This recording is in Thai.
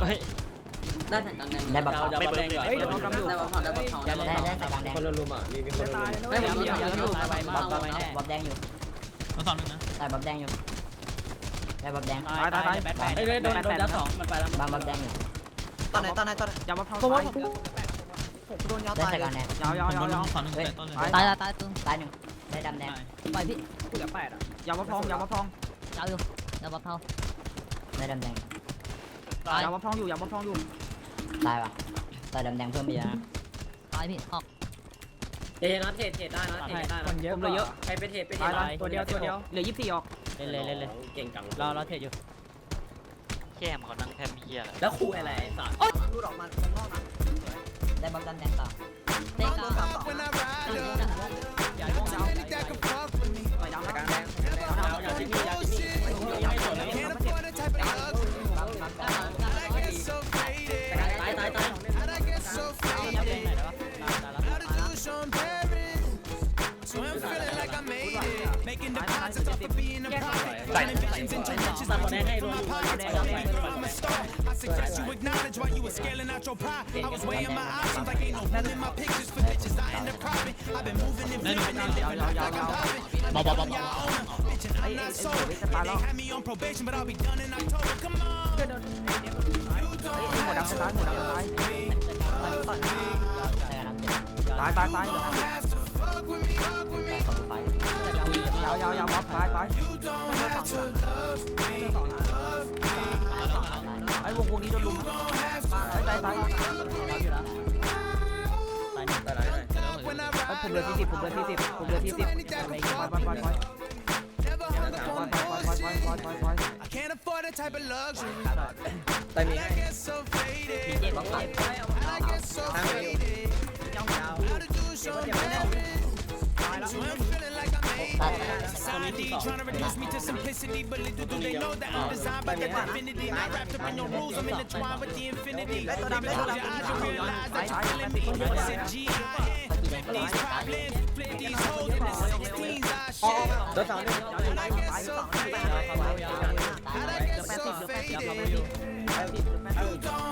เฮ้ยได้แต่กลางแดงได้บัฟไม่เบิร์ดเฮ้ยโดนกำอยู่ได้บัฟได้บัฟทองได้ได้บัฟได้ทองได้ใส่กลางแดงคนละลุมอะมีมีคนละลุมเฮ้ยผมยังยังอยู่ตายไปบัมาฟกบัฟไปแน่บัฟแดงอยู่ต้องสอนหนึ่งนะได้บัฟแดงอยู่ได้บัฟแดงตายตายแปดแปดเฮ้ยโดนโดนยัดสองมันไปแล้วบัฟบัฟแดงอยู่ตอนไหนตอนไหนตอนไหนยาวมาพร้อมเพราะว่าผมโดนยาวได้ตายใส่กลางแดงยาวยาวยาวยาวสอนหนึ่งแต่ต้นเลยตายตายตายตึงตายหนึ่งได้ดำแดงปล่อยพี่กูเหลือแปดอะยาวมาพร้อมยาวมาพร้อมยาวอยู่ยาวบัฟเทาได้ดำแดง ตายยาวมาพร้อมอยู่ยาวมาพร้อมอยู่ตายว่ะตายดำแดงเพิ่มไปเยอะนะตายพี่ออกเทนะเทเทได้นะเทได้คนเยอะผมเลยเยอะ ไปไปเทไปเทตายตายตัวเดียวตัวเดียว เหลือยี่สิบสี่ออก เล่นเลยเล่นเลยเก่งจังรอรอเทรดอยู่แค่มเขานั่งแทบมีเหี้ยอะไรแล้วครูอะไรสัตว์รูดออกมาข้างนอกนะได้บัฟดำแดงต่อ Making deposits off of being a I suggest you acknowledge why you were scaling out your pop. I was weighing my options like ain't no room in my pictures for bitches. I end up cropping. I've been moving and flipping and living like I'm popping. I'm your. Bitch, and I'm not sold. They had me on probation, but I'll be done in October. Come on. You don't have to love me. าวยาวบัฟไปไปไอ้วงวงนี้โดนลุมไปไปไปผมเหลือที่สิบผมเหลือที่สิบผมเหลือที่สิบไปไปไปไป I can't afford that type of luxury. And I get so faded. And I get so faded. How to do so marriage. infinity. Trying to reduce me to simplicity, but little do they know that I'm designed by the divinity. Not wrapped up in your rules, I'm in with the infinity. Even close your eyes, you realize that you're killing me. It's in G-I-N. Flip these problems, flip these holes in the 16s I share. How'd I get so faded? How'd I get so faded? You don't